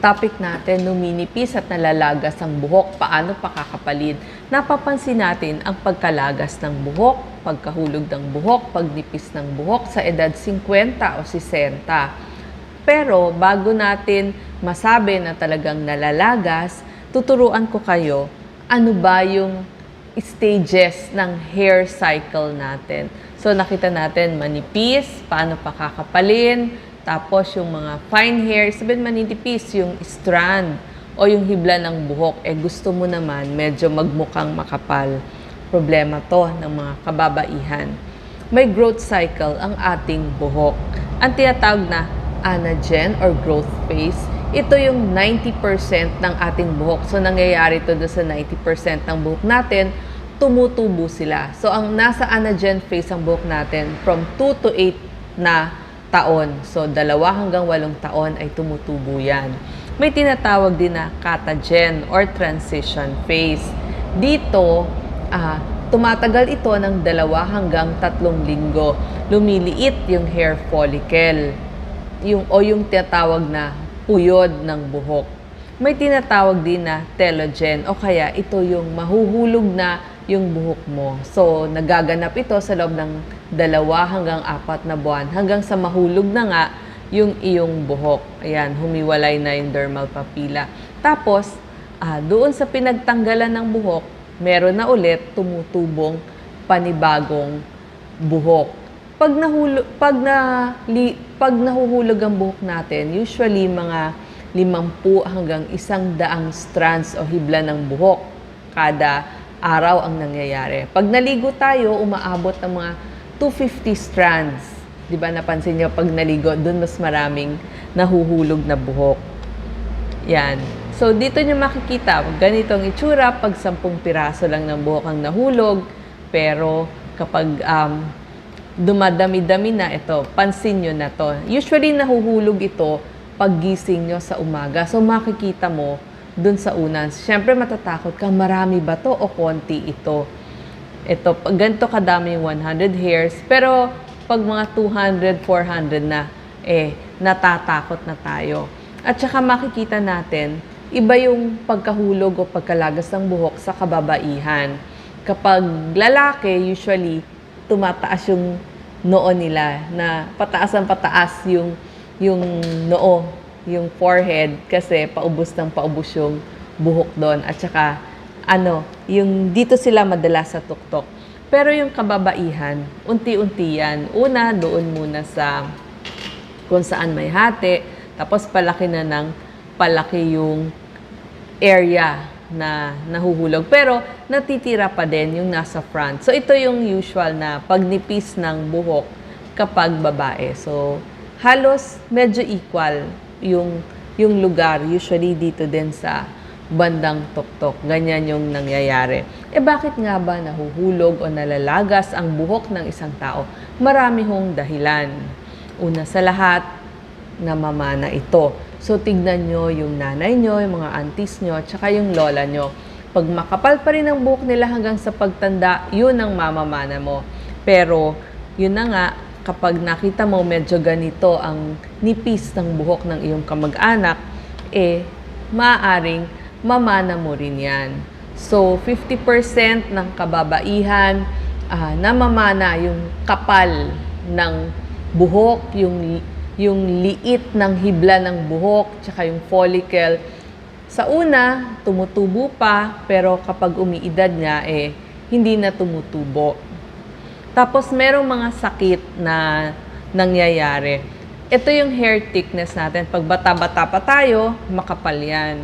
topic natin, numinipis at nalalagas ang buhok, paano pakakapalid. Napapansin natin ang pagkalagas ng buhok, pagkahulog ng buhok, pagnipis ng buhok sa edad 50 o 60. Pero bago natin masabi na talagang nalalagas, tuturuan ko kayo ano ba yung stages ng hair cycle natin. So nakita natin manipis, paano pakakapalin, tapos yung mga fine hair, sabihin manipis, yung strand o yung hibla ng buhok, eh gusto mo naman medyo magmukhang makapal. Problema to ng mga kababaihan. May growth cycle ang ating buhok. Ang tinatawag na anagen or growth phase, ito yung 90% ng ating buhok. So, nangyayari doon sa 90% ng buhok natin, tumutubo sila. So, ang nasa anagen phase ang buhok natin from 2 to 8 na taon. So, dalawa hanggang walong taon ay tumutubo yan. May tinatawag din na catagen or transition phase. Dito, ah, tumatagal ito ng dalawa hanggang tatlong linggo. Lumiliit yung hair follicle yung, o yung tinatawag na puyod ng buhok. May tinatawag din na telogen o kaya ito yung mahuhulog na yung buhok mo. So, nagaganap ito sa loob ng dalawa hanggang apat na buwan hanggang sa mahulog na nga yung iyong buhok. Ayan, humiwalay na yung dermal papilla. Tapos, ah, doon sa pinagtanggalan ng buhok, meron na ulit tumutubong panibagong buhok. Pag nahulog, pag na li, pag nahuhulog ang buhok natin, usually mga limampu hanggang isang daang strands o hibla ng buhok kada araw ang nangyayari. Pag naligo tayo, umaabot ng mga 250 strands. Di ba napansin niyo pag naligo, doon mas maraming nahuhulog na buhok. Yan. So, dito nyo makikita, ganito ang itsura pag 10 piraso lang ng buhok ang nahulog. Pero kapag um, dumadami-dami na ito, pansin nyo na to. Usually, nahuhulog ito pag gising nyo sa umaga. So, makikita mo dun sa unan. Siyempre, matatakot ka, marami ba to o konti ito? Ito, ganito kadami yung 100 hairs. Pero, pag mga 200, 400 na, eh, natatakot na tayo. At saka makikita natin, iba yung pagkahulog o pagkalagas ng buhok sa kababaihan. Kapag lalaki, usually, tumataas yung noo nila na pataas ang pataas yung yung noo, yung forehead kasi paubos ng paubos yung buhok doon at saka ano, yung dito sila madalas sa tuktok. Pero yung kababaihan, unti-unti yan. Una, doon muna sa kung saan may hati, tapos palaki na ng palaki yung area na nahuhulog. Pero natitira pa din yung nasa front. So ito yung usual na pagnipis ng buhok kapag babae. So halos medyo equal yung yung lugar usually dito din sa bandang tuktok. Ganyan yung nangyayari. Eh bakit nga ba nahuhulog o nalalagas ang buhok ng isang tao? Marami hong dahilan. Una sa lahat, namamana ito. So, tignan nyo yung nanay nyo, yung mga aunties nyo, tsaka yung lola nyo. Pag makapal pa rin ang buhok nila hanggang sa pagtanda, yun ang mamamana mo. Pero, yun na nga, kapag nakita mo medyo ganito ang nipis ng buhok ng iyong kamag-anak, eh, maaaring mamana mo rin yan. So, 50% ng kababaihan, ah, namamana yung kapal ng buhok, yung yung liit ng hibla ng buhok, tsaka yung follicle. Sa una, tumutubo pa, pero kapag umiidad nga, eh, hindi na tumutubo. Tapos, merong mga sakit na nangyayari. Ito yung hair thickness natin. Pag bata-bata pa tayo, makapal yan.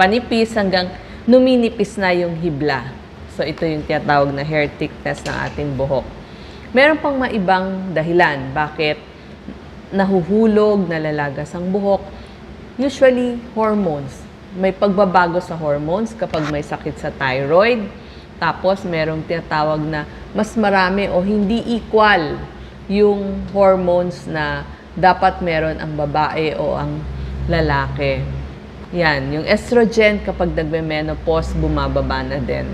Panipis hanggang numinipis na yung hibla. So, ito yung tinatawag na hair thickness ng ating buhok. Meron pang maibang dahilan bakit nahuhulog, nalalagas ang buhok. Usually, hormones. May pagbabago sa hormones kapag may sakit sa thyroid. Tapos, merong tinatawag na mas marami o hindi equal yung hormones na dapat meron ang babae o ang lalaki. Yan, yung estrogen kapag nagme-menopause, bumababa na din.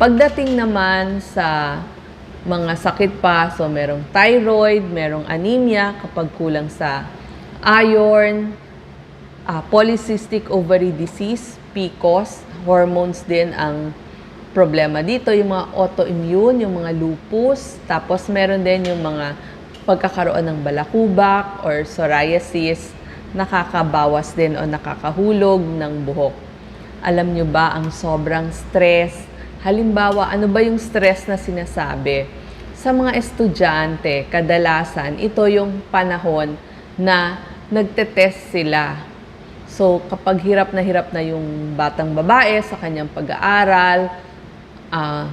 Pagdating naman sa mga sakit pa, so merong thyroid, merong anemia kapag kulang sa iron, ah, polycystic ovary disease, PCOS, hormones din ang problema dito, yung mga autoimmune, yung mga lupus, tapos meron din yung mga pagkakaroon ng balakubak or psoriasis, nakakabawas din o nakakahulog ng buhok. Alam nyo ba ang sobrang stress? Halimbawa, ano ba yung stress na sinasabi? Sa mga estudyante, kadalasan, ito yung panahon na nagtetest sila So, kapag hirap na hirap na yung batang babae sa kanyang pag-aaral, ah,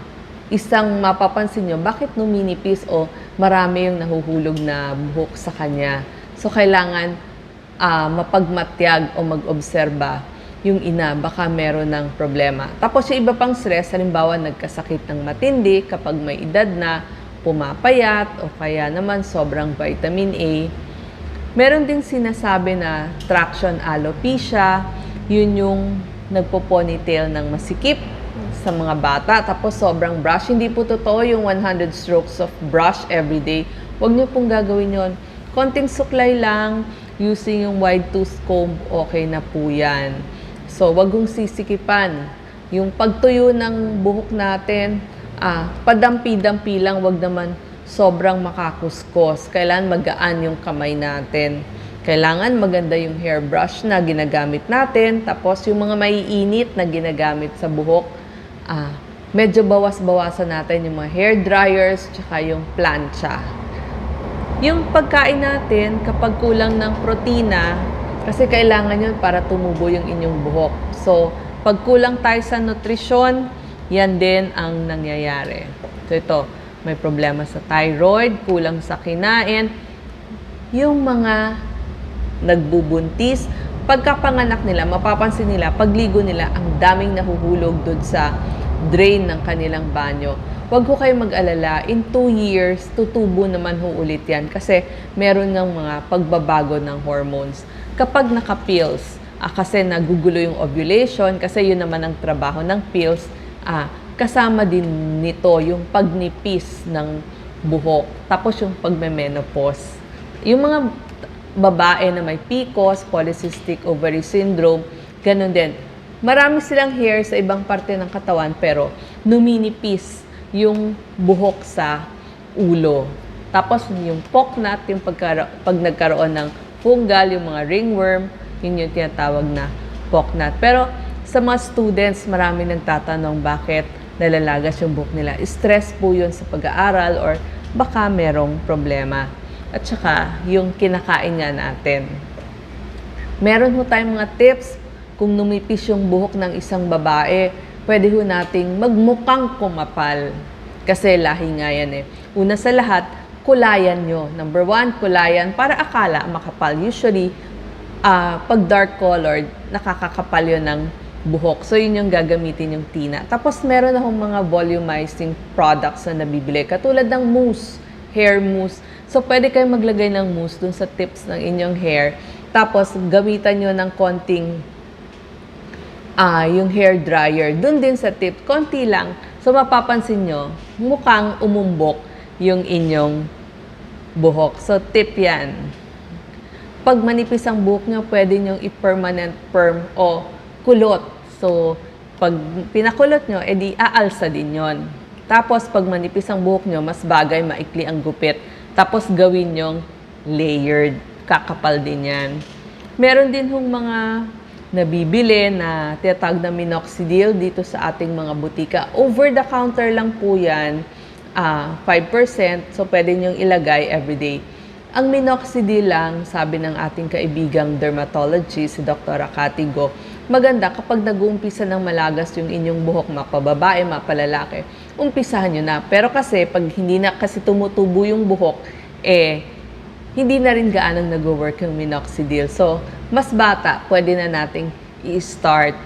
isang mapapansin nyo, bakit numinipis o marami yung nahuhulog na buhok sa kanya. So, kailangan ah, mapagmatyag o mag-obserba yung ina, baka meron ng problema. Tapos yung iba pang stress, halimbawa nagkasakit ng matindi kapag may edad na, pumapayat o kaya naman sobrang vitamin A, Meron ding sinasabi na traction alopecia, yun yung nagpo-ponytail ng masikip sa mga bata. Tapos sobrang brush. Hindi po totoo yung 100 strokes of brush every day. Huwag niyo pong gagawin yon. Konting suklay lang, using yung wide tooth comb, okay na po yan. So, wag kong sisikipan. Yung pagtuyo ng buhok natin, ah, padampi-dampi lang, wag naman sobrang makakuskos. Kailangan magaan yung kamay natin. Kailangan maganda yung hairbrush na ginagamit natin. Tapos yung mga maiinit na ginagamit sa buhok, ah, medyo bawas-bawasan natin yung mga hair dryers, tsaka yung plancha. Yung pagkain natin, kapag kulang ng protina, kasi kailangan yun para tumubo yung inyong buhok. So, pag kulang tayo sa nutrisyon, yan din ang nangyayari. So, ito, may problema sa thyroid, kulang sa kinain, yung mga nagbubuntis, pagkapanganak nila, mapapansin nila, pagligo nila, ang daming nahuhulog doon sa drain ng kanilang banyo. Huwag ko kayo mag-alala, in 2 years, tutubo naman ho ulit yan kasi meron ng mga pagbabago ng hormones. Kapag naka-pills, ah, kasi nagugulo yung ovulation, kasi yun naman ang trabaho ng pills, ah, kasama din nito yung pagnipis ng buhok. Tapos yung pagme-menopause. Yung mga babae na may PCOS, polycystic ovary syndrome, ganun din. Marami silang hair sa ibang parte ng katawan pero numinipis yung buhok sa ulo. Tapos yung poknat, yung pagkara- pag nagkaroon ng fungal, yung mga ringworm, yun yung tinatawag na poknat. Pero sa mga students, marami nagtatanong bakit nalalagas yung buhok nila. Stress po yun sa pag-aaral or baka merong problema. At saka, yung kinakain nga natin. Meron ho tayong mga tips kung numipis yung buhok ng isang babae, pwede ho nating magmukhang kumapal. Kasi lahi nga yan eh. Una sa lahat, kulayan nyo. Number one, kulayan para akala makapal. Usually, ah, pag dark colored, nakakakapal yun ng buhok. So, yun yung gagamitin yung tina. Tapos, meron akong mga volumizing products na nabibili. Katulad ng mousse, hair mousse. So, pwede kayong maglagay ng mousse dun sa tips ng inyong hair. Tapos, gamitan nyo ng konting ah, yung hair dryer. Doon din sa tip, konti lang. So, mapapansin nyo, mukhang umumbok yung inyong buhok. So, tip yan. Pag manipis ang buhok nyo, pwede nyo i-permanent perm o kulot. So, pag pinakulot nyo, edi aalsa din yon. Tapos, pag manipis ang buhok nyo, mas bagay, maikli ang gupit. Tapos, gawin nyong layered. Kakapal din yan. Meron din hong mga nabibili na tinatawag na minoxidil dito sa ating mga butika. Over the counter lang po yan, ah, 5%, so pwede niyong ilagay everyday. Ang minoxidil lang, sabi ng ating kaibigang dermatologist, si Dr. Akatigo, maganda kapag nag-uumpisa ng malagas yung inyong buhok, mapababae, mapalalaki, umpisahan nyo na. Pero kasi, pag hindi na kasi tumutubo yung buhok, eh, hindi na rin gaanong nag-work yung minoxidil. So, mas bata, pwede na nating i-start.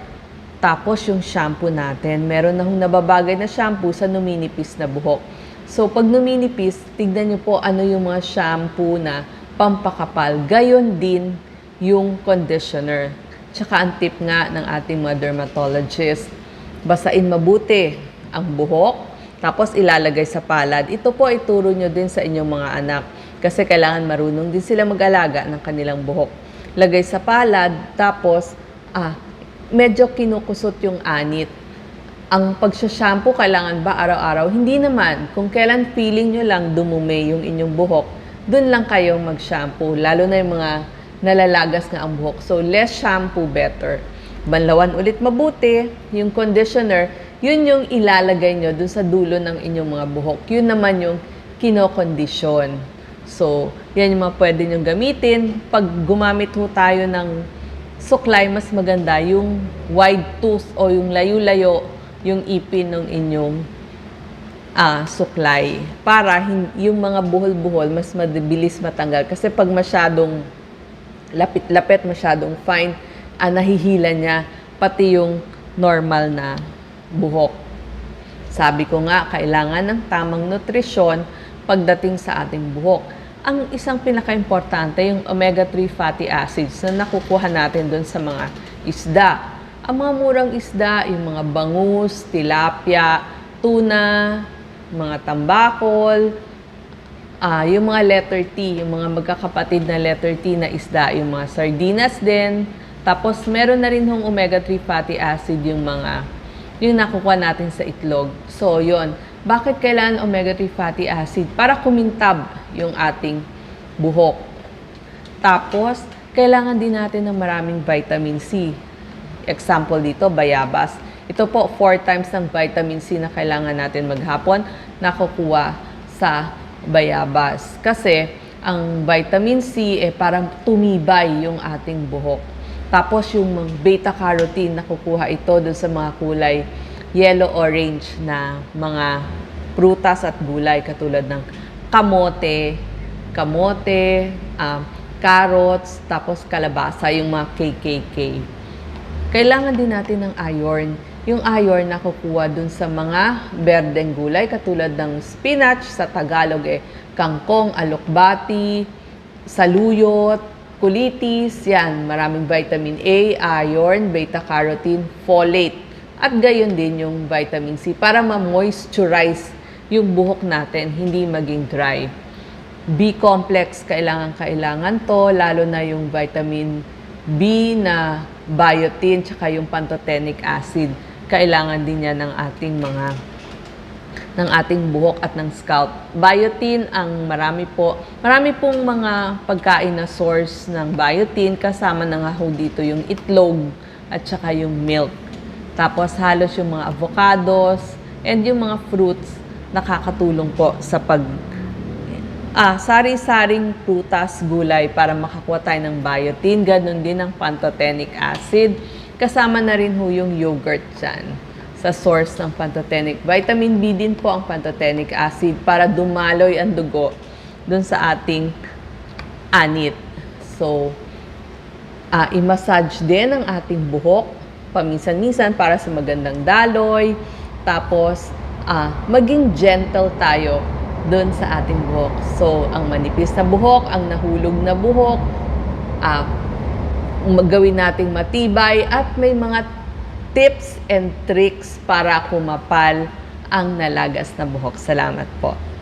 Tapos yung shampoo natin, meron na hong nababagay na shampoo sa numinipis na buhok. So, pag numinipis, tignan nyo po ano yung mga shampoo na pampakapal. Gayon din yung conditioner. Tsaka ang tip nga ng ating mga dermatologist, basain mabuti ang buhok, tapos ilalagay sa palad. Ito po ituro nyo din sa inyong mga anak kasi kailangan marunong din sila mag-alaga ng kanilang buhok. lagay sa palad, tapos ah, medyo kinukusot yung anit. Ang pagsha-shampoo, kailangan ba araw-araw? Hindi naman. Kung kailan feeling nyo lang dumumi yung inyong buhok, dun lang kayong mag-shampoo. Lalo na yung mga nalalagas nga ang buhok. So, less shampoo, better. Banlawan ulit mabuti. Yung conditioner, yun yung ilalagay nyo dun sa dulo ng inyong mga buhok. Yun naman yung kinokondisyon. So, yan yung mga pwede nyong gamitin. Pag gumamit ho tayo ng suklay, mas maganda yung wide tooth o yung layo-layo yung ipin ng inyong ah, suklay. Para yung mga buhol-buhol, mas mabilis matanggal. Kasi pag masyadong lapit-lapit, masyadong fine, ah, nahihila niya pati yung normal na buhok. Sabi ko nga, kailangan ng tamang nutrisyon pagdating sa ating buhok. Ang isang pinaka-importante, yung omega-3 fatty acids na nakukuha natin doon sa mga isda. Ang mga murang isda, yung mga bangus, tilapia, tuna, mga tambakol, Ah, yung mga letter T, yung mga magkakapatid na letter T na isda, yung mga sardinas din. Tapos meron na rin hong omega-3 fatty acid yung mga yung nakukuha natin sa itlog. So, yon. Bakit kailangan omega-3 fatty acid? Para kumintab yung ating buhok. Tapos, kailangan din natin ng maraming vitamin C. Example dito, bayabas. Ito po, 4 times ng vitamin C na kailangan natin maghapon, nakukuha sa bayabas. Kasi, ang vitamin C, eh, parang tumibay yung ating buhok. Tapos, yung beta-carotene, nakukuha ito dun sa mga kulay yellow-orange na mga prutas at gulay katulad ng kamote, kamote, um, carrots, tapos kalabasa, yung mga KKK. Kailangan din natin ng iron. Yung iron na kukuha dun sa mga berdeng gulay katulad ng spinach sa Tagalog eh, kangkong, alokbati, saluyot, kulitis, yan, maraming vitamin A, iron, beta-carotene, folate. At gayon din yung vitamin C para ma-moisturize yung buhok natin, hindi maging dry. B-complex, kailangan-kailangan to, lalo na yung vitamin B na biotin, tsaka yung pantothenic acid. Kailangan din yan ng ating mga ng ating buhok at ng scalp. Biotin ang marami po. Marami pong mga pagkain na source ng biotin kasama na nga ho dito yung itlog at saka yung milk. Tapos halos yung mga avocados and yung mga fruits nakakatulong po sa pag Ah, sari-saring prutas, gulay para makakuha tayo ng biotin. Ganon din ang pantothenic acid. Kasama na rin ho yung yogurt dyan sa source ng pantothenic. Vitamin B din po ang pantothenic acid para dumaloy ang dugo dun sa ating anit. So, ah, i-massage din ang ating buhok paminsan-minsan para sa magandang daloy. Tapos, ah, maging gentle tayo doon sa ating buhok. So, ang manipis na buhok, ang nahulog na buhok, ah, magawin nating matibay at may mga tips and tricks para kumapal ang nalagas na buhok. Salamat po.